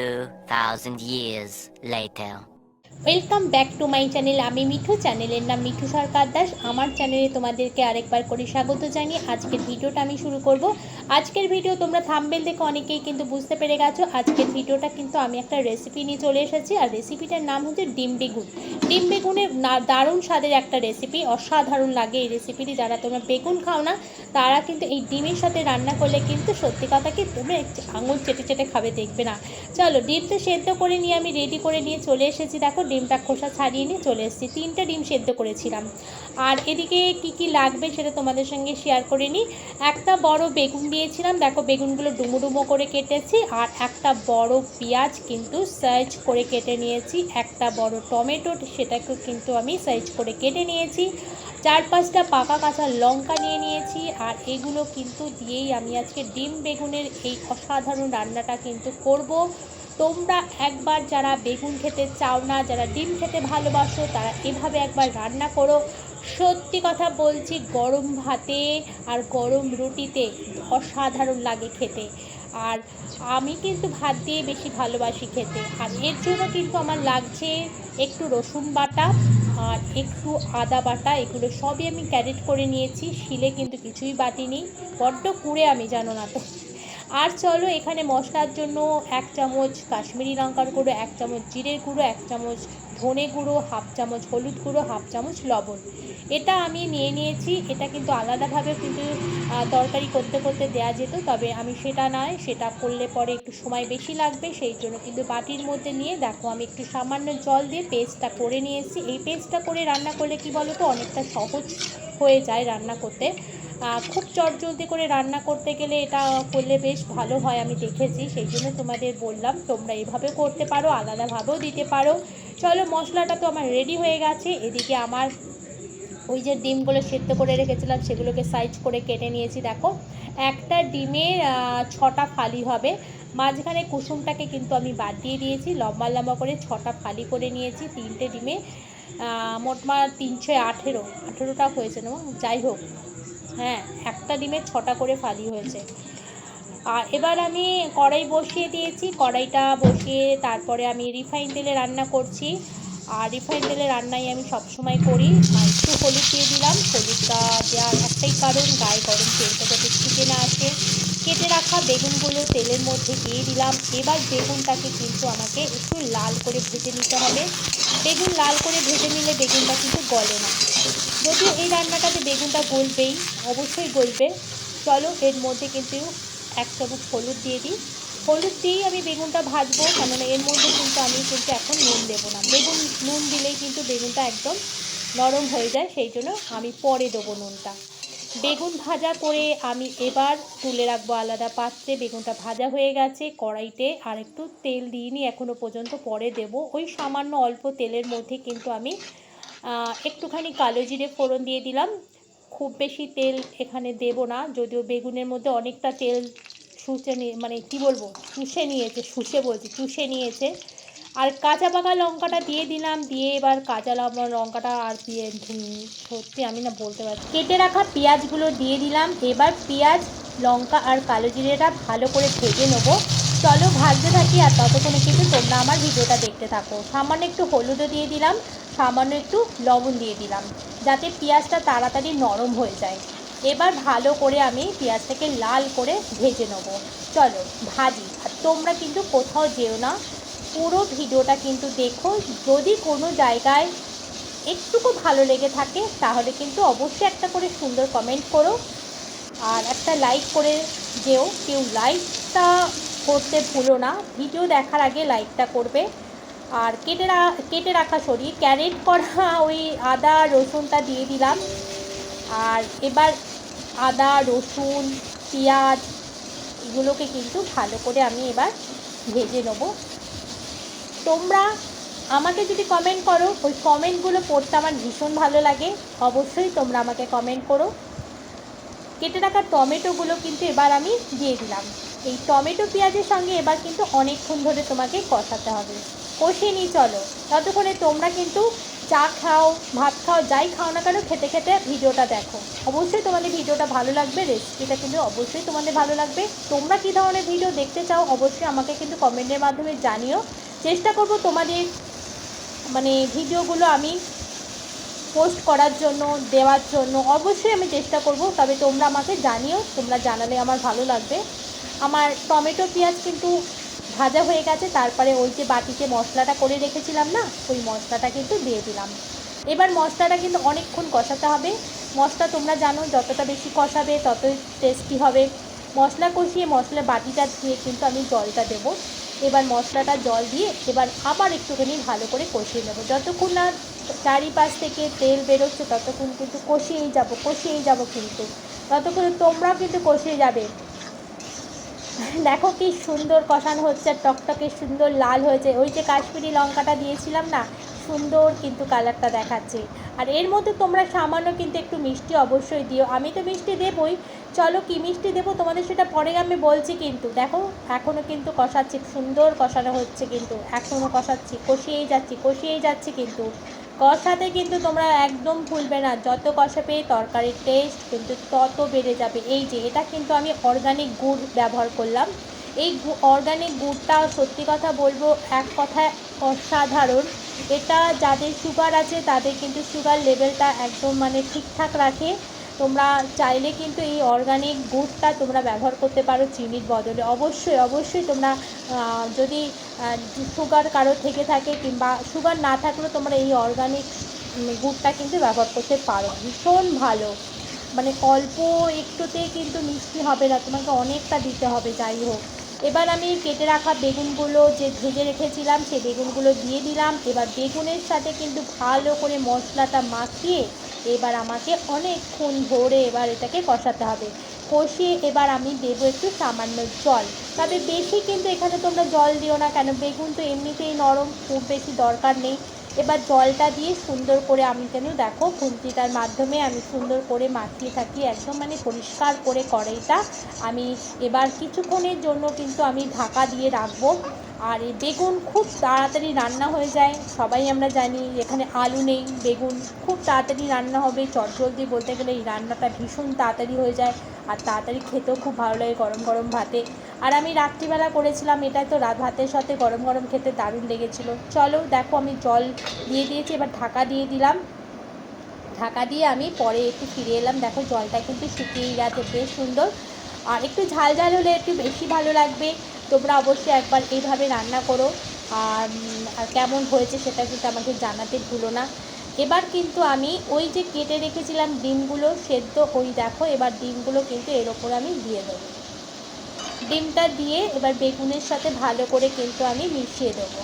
2,000 years later. Welcome back to my channel আমি মিঠু। চ্যানেলের নাম মিঠু সরকার দাস। আমার চ্যানেলে তোমাদেরকে আরেকবার করে স্বাগত জানিয়ে আজকের ভিডিওটা আমি শুরু করব। আজকের ভিডিও তোমরা থাম্বেল দেখে অনেকেই কিন্তু বুঝতে পেরে গেছো। আজকের ভিডিওটা কিন্তু আমি একটা রেসিপি নিয়ে চলে এসেছি। আর রেসিপিটার নাম হচ্ছে ডিম বেগুন। ডিম বেগুনের দারুণ স্বাদের একটা রেসিপি অসাধারণ লাগে এই রেসিপিটি যারা তোমরা বেগুন খাও না, তারা কিন্তু এই ডিমের সাথে রান্না করলে কিন্তু সত্যি কথা কি তোমরা আঙুল চেটে চেটে খাবে, দেখবে না। চলো ডিমটা সেদ্ধ করে নিয়ে আমি রেডি করে নিয়ে চলে এসেছি। দেখো ডিমটা খোসা ছাড়িয়ে নিয়ে চলে এসেছি। তিনটে ডিম সেদ্ধ করেছিলাম। আর এদিকে কি কি লাগবে সেটা তোমাদের সঙ্গে শেয়ার করে নিই। একটা বড় বেগুন দিয়েছিলাম। দেখো, বেগুনগুলো ডুমো ডুমো করে কেটেছি। আর একটা বড় পেঁয়াজ কিন্তু সাইজ করে কেটে নিয়েছি। একটা বড় টমেটো সেটাকেও কিন্তু আমি সাইজ করে কেটে নিয়েছি। চার পাঁচটা পাকা কাঁচা লঙ্কা নিয়ে নিয়েছি। আর এগুলো কিন্তু দিয়েই আমি আজকে ডিম বেগুনের এই অসাধারণ রান্নাটা কিন্তু করব। তোমরা একবার যারা বেগুন খেতে চাও না, যারা ডিম খেতে ভালোবাসো, তারা এভাবে একবার রান্না করো। সত্যি কথা বলছি, গরম ভাতে আর গরম রুটিতে অসাধারণ লাগে খেতে। আর আমি কিন্তু ভাত দিয়ে বেশি ভালোবাসি খেতে। আর এর জন্য কিন্তু আমার লাগছে একটু রসুন বাটা আর একটু আদা বাটা। এগুলো সবই আমি ক্যারেট করে নিয়েছি। শিলে কিন্তু কিছুই বাটিনি। বড্ড কুড়ে আমি, জানো না তো। আর চলো এখানে মশলার জন্য এক চামচ কাশ্মীরি লঙ্কার গুঁড়ো, এক চামচ জিরের গুঁড়ো, এক চামচ ধনে গুঁড়ো, হাফ চামচ হলুদ গুঁড়ো, হাফ চামচ লবণ। এটা আমি নিয়ে নিয়েছি, এটা কিন্তু আলাদাভাবে কিন্তু তরকারি করতে করতে দেওয়া যেত, তবে আমি সেটা নয়, সেটা করলে পরে একটু সময় বেশি লাগবে, সেই জন্য কিন্তু বাটির মধ্যে নিয়ে দেখো আমি একটু সামান্য জল দিয়ে পেস্টটা করে নিয়েছি। এই পেস্টটা করে রান্না করলে কি বলো তো অনেকটা সহজ হয়ে যায় রান্না করতে। খুব চটজলদি করে রান্না করতে গেলে এটা করলে বেশ ভালো হয়, আমি দেখেছি। সেই জন্য তোমাদের বললাম, তোমরা এভাবে করতে পারো, আলাদাভাবেও দিতে পারো। চলো, মশলাটা তো আমার রেডি হয়ে গেছে। এদিকে আমার ওই যে ডিমগুলো সেদ্ধ করে রেখেছিলাম, সেগুলোকে সাইজ করে কেটে নিয়েছি, দেখো। একটা ডিমের ছটা ফালি হবে। মাঝখানে কুসুমটাকে কিন্তু আমি বাদ দিয়ে দিয়েছি, লম্বা লম্বা করে ছটা ফালি করে নিয়েছি তিনটে ডিমে। মোটমাট তিনশো আঠেরো। আঠেরোটা হয়েছে না যাই হোক। হ্যাঁ একটা ডিমের ছটা করে ফালি হয়েছে। আর এবার আমি কড়াই বসিয়ে দিয়েছি, কড়াইটা বসিয়ে তারপরে আমি রিফাইন তেলে রান্না করছি। আর রিফাইন তেলে রান্নাই আমি সবসময় করি। একটু হলুদ দিয়ে দিলাম। হলুদটা দেওয়ার একটাই কারণ, গায়ে গরম তেলটা যাতে ছিটে না আসে। কেটে রাখা বেগুনগুলো তেলের মধ্যে দিয়ে দিলাম। এবার বেগুনটাকে কিন্তু আমাকে একটু লাল করে ভেজে নিতে হবে। বেগুন লাল করে ভেজে নিলে বেগুনটা কিন্তু গলে না। যদিও এই রান্নাটাতে বেগুনটা গলবেই, অবশ্যই গলবে। চলো, এর মধ্যে কিন্তু এক চামচ হলুদ দিয়ে দিই। হলুদ দিয়েই আমি বেগুনটা ভাজবো, কেননা এর মধ্যে কিন্তু আমি কিন্তু এখন নুন দেবো না। বেগুন, নুন দিলেই কিন্তু বেগুনটা একদম নরম হয়ে যায়, সেই জন্য আমি পরে দেবো নুনটা। বেগুন ভাজা করে আমি এবার তুলে রাখব আলাদা পাত্রে। বেগুনটা ভাজা হয়ে গেছে কড়াইতে, আর একটু তেল দিইনি এখনও পর্যন্ত, পরে দেব। ওই সামান্য অল্প তেলের মধ্যে কিন্তু আমি একটুখানি কালো জিরে ফোড়ন দিয়ে দিলাম। খুব বেশি তেল এখানে দেব না, যদিও বেগুনের মধ্যে অনেকটা তেল শুষে নিয়ে মানে কি বলব শুষে নিয়েছে, শুষে বলছি, চুষে নিয়েছে। আর কাঁচা পাকা লঙ্কাটা দিয়ে দিলাম, দিয়ে এবার কাঁচা লঙ্কা লঙ্কাটা আর দিয়ে সত্যি আমি না বলতে পারছি। কেটে রাখা পেঁয়াজগুলো দিয়ে দিলাম, এবার পেঁয়াজ, লঙ্কা আর কালো জিরেটা ভালো করে ভেজে নেব। চলো ভাজতে থাকি আর ততক্ষণে কিন্তু তোমরা আমার ভিডিওটা দেখতে থাকো। সামান্য একটু হলুদও দিয়ে দিলাম সামান্য একটু লবণ দিয়ে দিলাম, যাতে পেঁয়াজটা তাড়াতাড়ি নরম হয়ে যায়। এবার ভালো করে আমি পেঁয়াজটাকে লাল করে ভেজে নেব। চলো, ভাজি। আর তোমরা কিন্তু কোথাও যেও না। পুরো ভিডিওটা কিন্তু দেখো। যদি কোনো জায়গায় একটুকু ভালো লেগে থাকে, তাহলে কিন্তু অবশ্যই একটা করে সুন্দর কমেন্ট করো। আর একটা লাইক করে যেও। কেউ লাইকটা করতে ভুলো না। ভিডিও দেখার আগে লাইকটা করবে। আর কেটে কেটে রাখা সরি ক্যারেট করা ওই আদা, রসুনটা দিয়ে দিলাম। আর এবার আদা, রসুন, পেঁয়াজ এগুলোকে কিন্তু ভালো করে আমি এবার ভেজে নেব। তোমরা আমাকে যদি কমেন্ট করো, ওই কমেন্টগুলো পড়তে আমার ভীষণ ভালো লাগে। অবশ্যই তোমরা আমাকে কমেন্ট করো। কেটে রাখা টমেটোগুলো কিন্তু এবার আমি দিয়ে দিলাম। এই টমেটো, পেঁয়াজের সঙ্গে এবার কিন্তু অনেকক্ষণ ধরে তোমাকে কষাতে হবে। কষিয়ে নিই চলো। ততক্ষণে তোমরা কিন্তু চা খাও, ভাত খাও, যাই খাও না কেন, খেতে খেতে ভিডিওটা দেখো। অবশ্যই তোমাদের ভিডিওটা ভালো লাগবে রেসিপিটা কিন্তু অবশ্যই তোমাদের ভালো লাগবে। তোমরা কী ধরনের ভিডিও দেখতে চাও, অবশ্যই আমাকে কিন্তু কমেন্টের মাধ্যমে জানিও। চেষ্টা করব তোমাদের মানে ভিডিওগুলো আমি পোস্ট করার জন্য, দেওয়ার জন্য, অবশ্যই আমি চেষ্টা করব। তবে তোমরা আমাকে জানিও, তোমরা জানালে আমার ভালো লাগবে। আমার টমেটো, পেঁয়াজ কিন্তু ভাজা হয়ে গেছে, তারপরে ওই যে বাটিতে মশলাটা করে রেখেছিলাম না, ওই মশলাটা কিন্তু দিয়ে দিলাম। এবার মশলাটা কিন্তু অনেকক্ষণ কষাতে হবে। মশলা তোমরা জানো, যতটা বেশি কষাবে ততই টেস্টি হবে। মশলা কষিয়ে মশলা বাটিটা দিয়ে কিন্তু আমি জলটা দেবো। এবার মশলাটা জল দিয়ে এবার আবার একটুখানি ভালো করে কষিয়ে নেব। যতক্ষণ না চারিপাশ থেকে তেল বেরোচ্ছে, ততক্ষণ কিন্তু কষিয়েই যাব কষিয়েই যাব কিন্তু। ততক্ষণ তোমরাও কিন্তু কষিয়ে যাবে। দেখো কি সুন্দর কষানো হচ্ছে টকটকে সুন্দর লাল হয়েছে। ওই যে কাশ্মীরি লঙ্কাটা দিয়েছিলাম না, সুন্দর কিন্তু কালারটা দেখাচ্ছে। আর এর মধ্যে তোমরা সামান্য কিন্তু একটু মিষ্টি অবশ্যই দিও। আমি তো মিষ্টি দেবই। চলো কি মিষ্টি দেবো তোমাদের সেটা পরে আমি বলছি কিন্তু। দেখো এখনও কিন্তু কষাচ্ছি, সুন্দর কষানো হচ্ছে কিন্তু। এখনও কষাচ্ছি, কষিয়েই যাচ্ছি কষিয়েই যাচ্ছি কিন্তু। কষাতে কিন্তু তোমরা একদম ভুলবে না। যত কষা পেয়ে তরকারির টেস্ট কিন্তু তত বেড়ে যাবে। এই যে, এটা কিন্তু আমি অর্গানিক গুড় ব্যবহার করলাম। এই অর্গানিক গুড়টা সত্যি কথা বলব, এক কথায় অসাধারণ। এটা যাদের সুগার আছে তাদের কিন্তু সুগার লেভেলটা একদম মানে ঠিকঠাক রাখে। তোমরা চাইলে কিন্তু এই অর্গানিক গুড়টা তোমরা ব্যবহার করতে পারো চিনির বদলে। অবশ্যই অবশ্যই তোমরা যদি সুগার কারও থেকে থাকে কিংবা সুগার না থাকলেও তোমরা এই অর্গানিক গুড়টা কিন্তু ব্যবহার করতে পারো। ভীষণ ভালো। মানে অল্প একটুতেই কিন্তু মিষ্টি হবে না, তোমাকে অনেকটা দিতে হবে, যাই হোক। এবার আমি কেটে রাখা বেগুনগুলো যে ভেজে রেখেছিলাম সেই বেগুনগুলো দিয়ে দিলাম। এবার বেগুনের সাথে কিন্তু ভালো করে মশলাটা মাখিয়ে এবার আমাকে অনেকক্ষণ ধরে এবার এটাকে কষাতে হবে। কষিয়ে এবার আমি দেবো একটু সামান্য জল। তবে বেশি কিন্তু এখানে তোমরা জল দিও না কেন? বেগুন তো এমনিতেই নরম, খুব বেশি দরকার নেই। এবার জলটা দিয়ে সুন্দর করে আমি যেন দেখো খুন্তিটার মাধ্যমে আমি সুন্দর করে মাখিয়ে থাকি, একদম মানে পরিষ্কার করে কড়াইটা আমি এবার কিছুক্ষণের জন্য কিন্তু আমি ঢাকা দিয়ে রাখব। আর এই বেগুন খুব তাড়াতাড়ি রান্না হয়ে যায়। সবাই আমরা জানি এখানে আলু নেই, বেগুন খুব তাড়াতাড়ি রান্না হবে। চটজলদি বলতে গেলে এই রান্নাটা ভীষণ তাড়াতাড়ি হয়ে যায় আর তাড়াতাড়ি খেতেও খুব ভালো লাগে গরম গরম ভাতে। আর আমি রাত্রিবেলা করেছিলাম এটা তো রাত ভাতের সাথে গরম গরম খেতে দারুণ লেগেছিলো। চলো দেখো আমি জল দিয়ে দিয়েছি, এবার ঢাকা দিয়ে দিলাম। ঢাকা দিয়ে আমি পরে একটু ফিরে এলাম। দেখো জলটা কিন্তু শুকিয়ে গেছে, বেশ সুন্দর। আর একটু ঝাল ঝাল হলে একটু বেশি ভালো লাগবে। তোমরা অবশ্যই একবার এইভাবে রান্না করো। আর কেমন হয়েছে সেটা কিন্তু আমাকে জানাতে ভুলো না। এবার কিন্তু আমি ওই যে কেটে রেখেছিলাম ডিমগুলো সেদ্ধ ওই দেখো, এবার ডিমগুলো কিন্তু এর ওপর আমি দিয়ে দেবো। ডিমটা দিয়ে এবার বেগুনের সাথে ভালো করে কিন্তু আমি মিশিয়ে দেবো।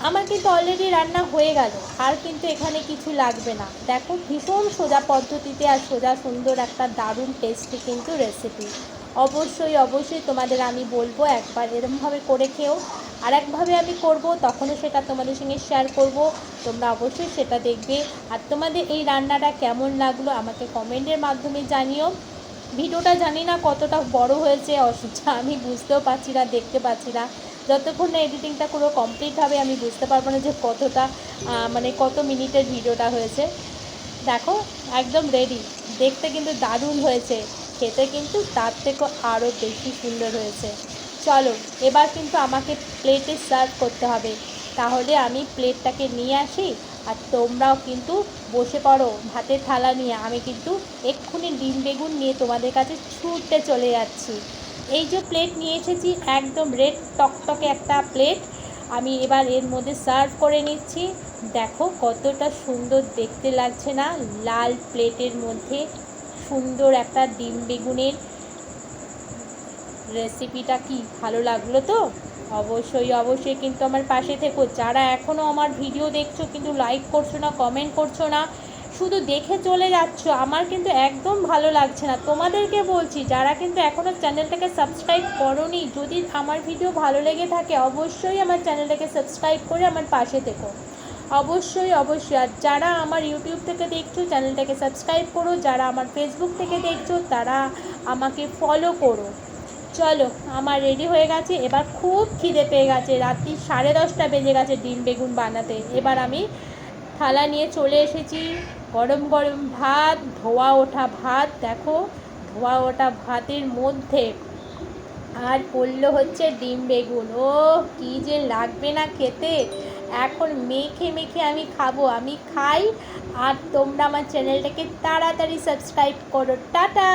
আমার কিন্তু অলরেডি রান্না হয়ে গেল, আর কিন্তু এখানে কিছু লাগবে না। দেখো ভীষণ সোজা পদ্ধতিতে আর সোজা সুন্দর একটা দারুণ টেস্টি কিন্তু রেসিপি অবশ্যই অবশ্যই তোমাদের আমি বলব, একবার এরমভাবে করে খেও। আর একভাবে আমি করব, তখনও সেটা তোমাদের সঙ্গে শেয়ার করব। তোমরা অবশ্যই সেটা দেখবে। আর তোমাদের এই রান্নাটা কেমন লাগল আমাকে কমেন্টের মাধ্যমে জানিও। ভিডিওটা জানি না কতটা বড় হয়েছে, অসুবিধা আমি বুঝতেও পারছি না, দেখতে পাচ্ছি না। যতক্ষণ না এডিটিংটা পুরো কমপ্লিট হবে, আমি বুঝতে পারব না যে কতটা মানে কত মিনিটের ভিডিওটা হয়েছে। দেখো, একদম রেডি দেখতে কিন্তু দারুণ হয়েছে। খেতে কিন্তু তার থেকেও আরও বেশি সুন্দর হয়েছে। চলো, এবার কিন্তু আমাকে প্লেটে সার্ভ করতে হবে। তাহলে আমি প্লেটটাকে নিয়ে আসি আর তোমরাও কিন্তু বসে পড়ো ভাতের থালা নিয়ে। আমি কিন্তু এক্ষুনি ডিম বেগুন নিয়ে তোমাদের কাছে ছুটতে চলে যাচ্ছি। এই যে প্লেট নিয়ে এসেছি, একদম রেড টকটকে একটা প্লেট আমি এবার এর মধ্যে সার্ভ করে নিচ্ছি। দেখো কতটা সুন্দর দেখতে লাগছে না, লাল প্লেটের মধ্যে। সুন্দর একটা ডিম বেগুনের রেসিপিটা কি ভালো লাগল তো? অবশ্যই অবশ্যই কিন্তু আমার পাশে থেকো। যারা এখনও আমার ভিডিও দেখছ কিন্তু লাইক করছ না কমেন্ট করছ না, শুধু দেখে চলে যাচ্ছ, আমার কিন্তু একদম ভালো লাগছে না। তোমাদেরকে বলছি, যারা কিন্তু এখনও চ্যানেলটাকে সাবস্ক্রাইব করোনি, যদি আমার ভিডিও ভালো লেগে থাকে, অবশ্যই আমার চ্যানেলটাকে সাবস্ক্রাইব করে আমার পাশে থেকো। অবশ্যই অবশ্যই। আর যারা আমার ইউটিউব থেকে দেখছ, চ্যানেলটাকে সাবস্ক্রাইব করো। যারা আমার ফেসবুক থেকে দেখছ, তারা আমাকে ফলো করো। চলো, আমার রেডি হয়ে গেছে। এবার খুব খিদে পেয়ে গেছে। রাত্রি সাড়ে দশটা বেজে গেছে ডিম বেগুন বানাতে। এবার আমি থালা নিয়ে চলে এসেছি। গরম গরম ভাত, ধোয়া ওঠা ভাত। দেখো, ধোয়া ওঠা ভাতের মধ্যে আর পড়ল হচ্ছে ডিম বেগুন। ও কী যে লাগবে না খেতে। এখন মেখে মেখে আমি খাব। আমি খাই। আর তোমরা আমার চ্যানেলটাকে তাড়াতাড়ি সাবস্ক্রাইব করো। টাটা!